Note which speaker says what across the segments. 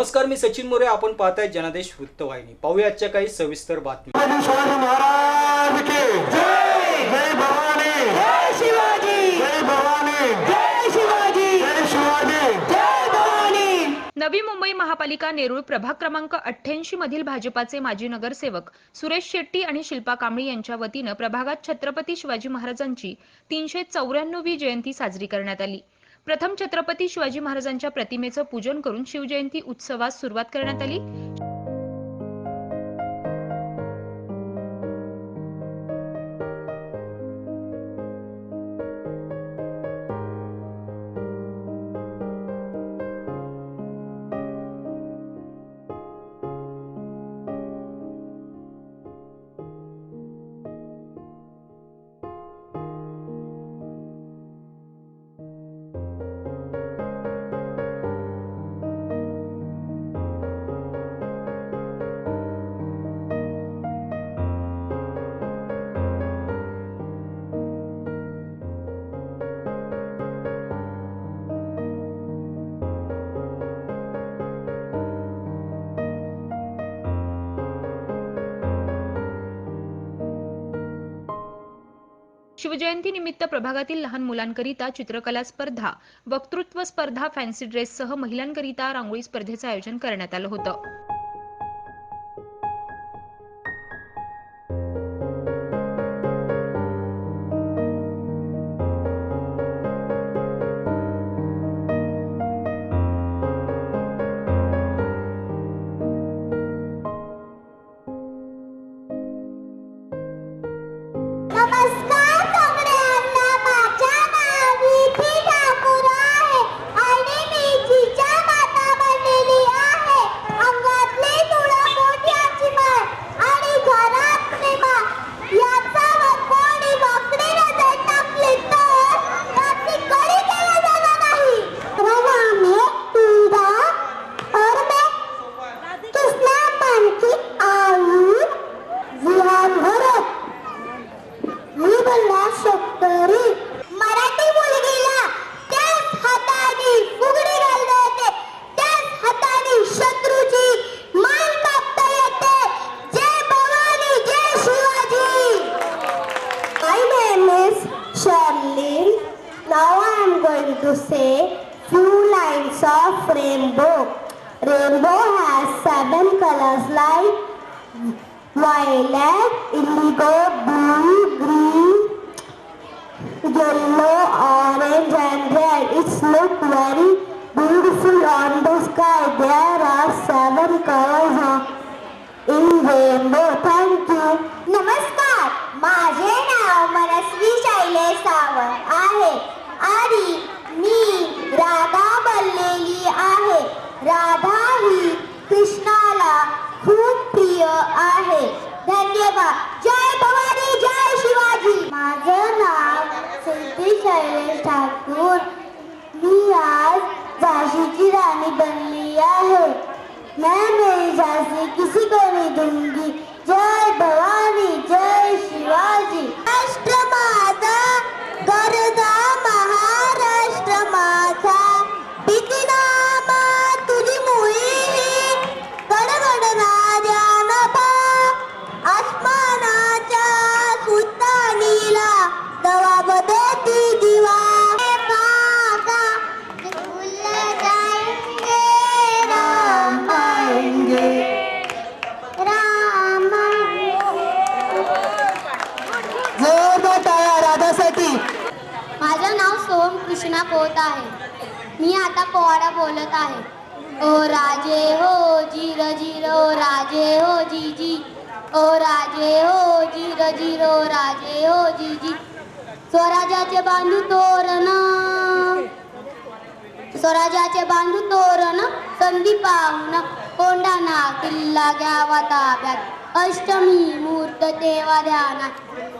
Speaker 1: नमस्कार मी सचिन मोरे. आपण पाहताय जनादेश वृत्तवाहिनी. पाहूया आजच्या काही सविस्तर बातमी
Speaker 2: छत्रपती शिवाजी महाराज की जय. जय भवानी. जय शिवाजी. जय भवानी. जय शिवाजी. जय शिवाजी. जय भवानी.
Speaker 3: नवी मुंबई महापालिका नेरूळ प्रभाग क्रमांक अठ्ठ्याऐंशी मधील भाजपाचे माजी नगरसेवक सुरेश शेट्टी आणि शिल्पा कांबळी यांच्या वतीनं प्रभागात छत्रपती शिवाजी महाराजांची तीनशे चौऱ्याण्णवी जयंती साजरी करण्यात आली. प्रथम छत्रपती शिवाजी महाराजांच्या प्रतिमेचं पूजन करून शिवजयंती उत्सवास सुरुवात करण्यात आली. शिवजयंती निमित्त प्रभागातील लहान मुलांकरिता चित्रकला स्पर्धा वक्तृत्व स्पर्धा फॅन्सी ड्रेससह महिलांकरिता रांगोळी स्पर्धेचं आयोजन करण्यात आलं होतं.
Speaker 4: Lines of rainbow. Rainbow has seven colors like violet, indigo, blue, green, yellow, orange and red. It's look very beautiful on the sky. There are seven colors in rainbow. आज रानी बन बनली आहे. मैं मेरी झांसी किसी को नहीं दूंगी. जय भवानी जय शिवाजी. राष्ट्र सोम आहे. मी आता पोवाडा बोलत आहे. ओ राजे हो जिर जिर हो ओ राजे हो जी जी ओ राजे हो जिर जिर ओ राजे हो जी जी स्वराज्याचे बांधू तोरण. स्वराज्याचे बांधू तोरण संधी पाहून कोंडाना किल्ला घ्यावा ताब्यात. अष्टमी मूर्त देवा ध्याना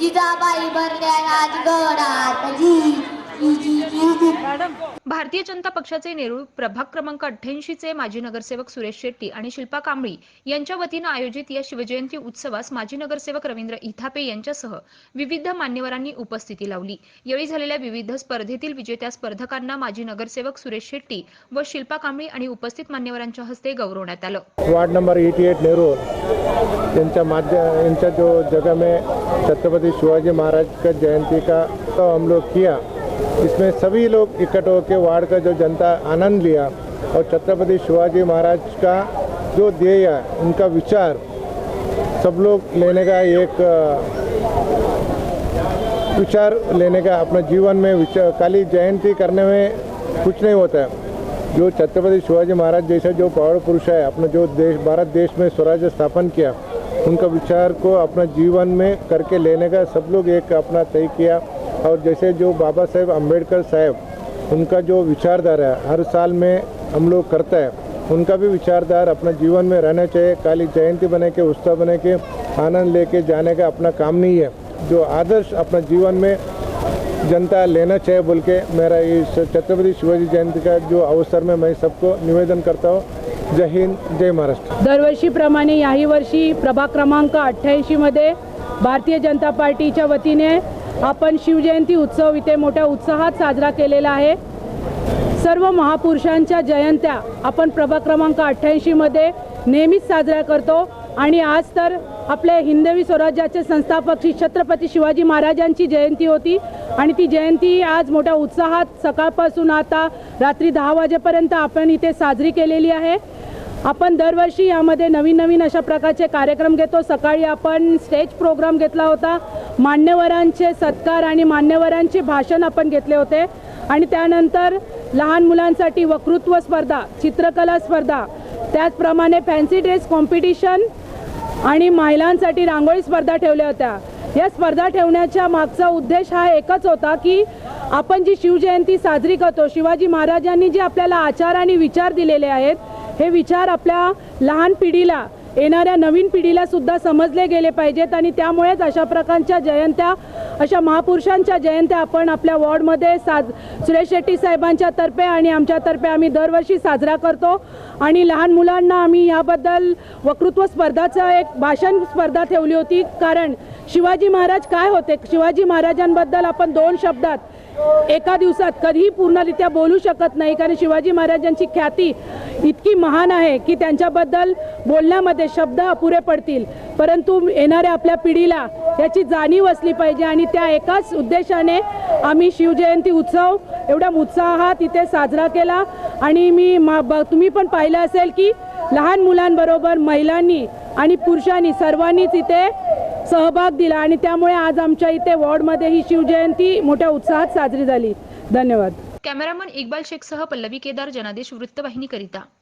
Speaker 4: जिजाबाई भरल्या राजगडात. जी
Speaker 3: भारतीय जनता पक्षाचे नेरूळ प्रभाग क्रमांक अठ्ठ्याऐंशीचे माजी नगरसेवक सुरेश शेट्टी आणि शिल्पा कांबळी यांच्या वतीनं आयोजित या शिवजयंती उत्सवास माजी नगरसेवक रवींद्र इथापे यांच्यासह विविध मान्यवरांनी उपस्थिती लावली. यावेळी झालेल्या विविध स्पर्धेतील विजेत्या स्पर्धकांना माजी नगरसेवक सुरेश शेट्टी व शिल्पा कांबळी आणि उपस्थित मान्यवरांच्या हस्ते गौरवण्यात आलं.
Speaker 5: वार्ड नंबर 88 नेहरू यांच्या माध्य यांच्या जो जगह में छत्रपति शिवाजी महाराज का जयंती का तो हम लोग किया इसमें सभी लोग इकट्ठे होकर वार्ड का जो जनता आनंद लिया और छत्रपति शिवाजी महाराज का जो ध्येय उनका विचार सब लोग लेने का एक विचार लेने का अपना जीवन में विचार, काली जयंती करने में कुछ नहीं होता। है जो छत्रपति शिवाजी महाराज जैसा जो पहाड़ पुरुष है, अपने जो देश, भारत देश में स्वराज्य स्थापन किया, उनका विचार को अपना जीवन में करके लेने का सब लोग एक अपना तय किया। और जैसे जो बाबा साहेब अम्बेडकर साहब उनका जो विचारधारा है हर साल में हम लोग करता है उनका भी विचारधार अपना जीवन में रहना चाहिए खाली जयंती बने के उत्सव बने के आनंद लेके जाने का अपना काम नहीं है। जो आदर्श अपना जीवन में जनता लेना चाहिए बोल के मेरा इस छत्रपति शिवाजी जयंती का जो अवसर में मैं सबको निवेदन करता हूँ जय हिंद जय महाराष्ट्र।
Speaker 6: दरवर्षीप्रमाणे याही वर्षी प्रभाग क्रमांक अठ्ठ्याऐंशीमध्ये भारतीय जनता पार्टीच्या वतीने आपण शिवजयंती उत्सव इथे मोठ्या उत्साहात साजरा केलेला आहे. सर्व महापुरुषांच्या जयंत्या आपण प्रभाग क्रमांक अठ्ठ्याऐंशीमध्ये नेहमीच साजरा करतो. आणि आज तर आपले हिंदवी स्वराज्याचे संस्थापक श्री छत्रपती शिवाजी महाराजांची जयंती होती. आणि ती जयंती आज मोठ्या उत्साहात सकाळपासून आता रात्री दहा वाजेपर्यंत आपण इथे साजरी केलेली आहे. आपण दरवर्षी यामध्ये नवीन नवीन अशा प्रकारचे कार्यक्रम घेतो. सकाळी आपण स्टेज प्रोग्राम घेतला होता. मान्यवरांचे सत्कार आणि मान्यवरांचे भाषण आपण घेतले होते. आणि त्यानंतर लहान मुलांसाठी वक्तृत्व स्पर्धा चित्रकला स्पर्धा त्याचप्रमाणे फॅन्सी ड्रेस कॉम्पिटिशन आणि महिलांसाठी रांगोळी स्पर्धा ठेवल्या होत्या. या स्पर्धा ठेवण्याच्या मागचा उद्देश हा एकच होता की आपण जी शिवजयंती साजरी करतो शिवाजी महाराजांनी जे आपल्याला आचार आणि विचार दिलेले आहेत हे विचार आपल्या लहान पिढीला येणाऱ्या नवीन पिढीला सुद्धा समजले गेले पाहिजेत आणि त्यामुळेच अशा प्रकारच्या जयंत्या अशा महापुरुषांच्या जयंत्या आपण आपल्या वॉर्डमध्ये साज सुरेश शेट्टी साहेबांच्या तर्फे आणि आमच्यातर्फे आम्ही दरवर्षी साजरा करतो. आणि लहान मुलांना आम्ही याबद्दल वक्तृत्व स्पर्धाचं एक भाषण स्पर्धा ठेवली होती. कारण शिवाजी महाराज काय होते? शिवाजी महाराजांबद्दल आपण दोन शब्दात एका दिवसात कधीही पूर्णरित्या बोलू शकत नाही कारण शिवाजी महाराजांची ख्याती इतकी महान आहे की त्यांच्याबद्दल बोलण्यामध्ये शब्द अपुरे पडतील. परंतु येणाऱ्या आपल्या पिढीला याची जाणीव असली पाहिजे आणि त्या एकाच उद्देशाने आम्ही शिवजयंती उत्सव एवढ्या उत्साहात इथे साजरा केला. आणि मी मा ब- तुम्ही पण पाहिलं असेल की लहान मुलांबरोबर महिलांनी आणि पुरुषांनी सर्वांनीच इथे सहभाग दिला आणि त्यामुळे आज आमच्या इथे वॉर्डमध्ये ही शिवजयंती मोठ्या उत्साहात साजरी झाली. धन्यवाद.
Speaker 3: कॅमेरामन इक्बाल शेखसह पल्लवी केदार जनादेश वृत्तवाहिनीकरिता.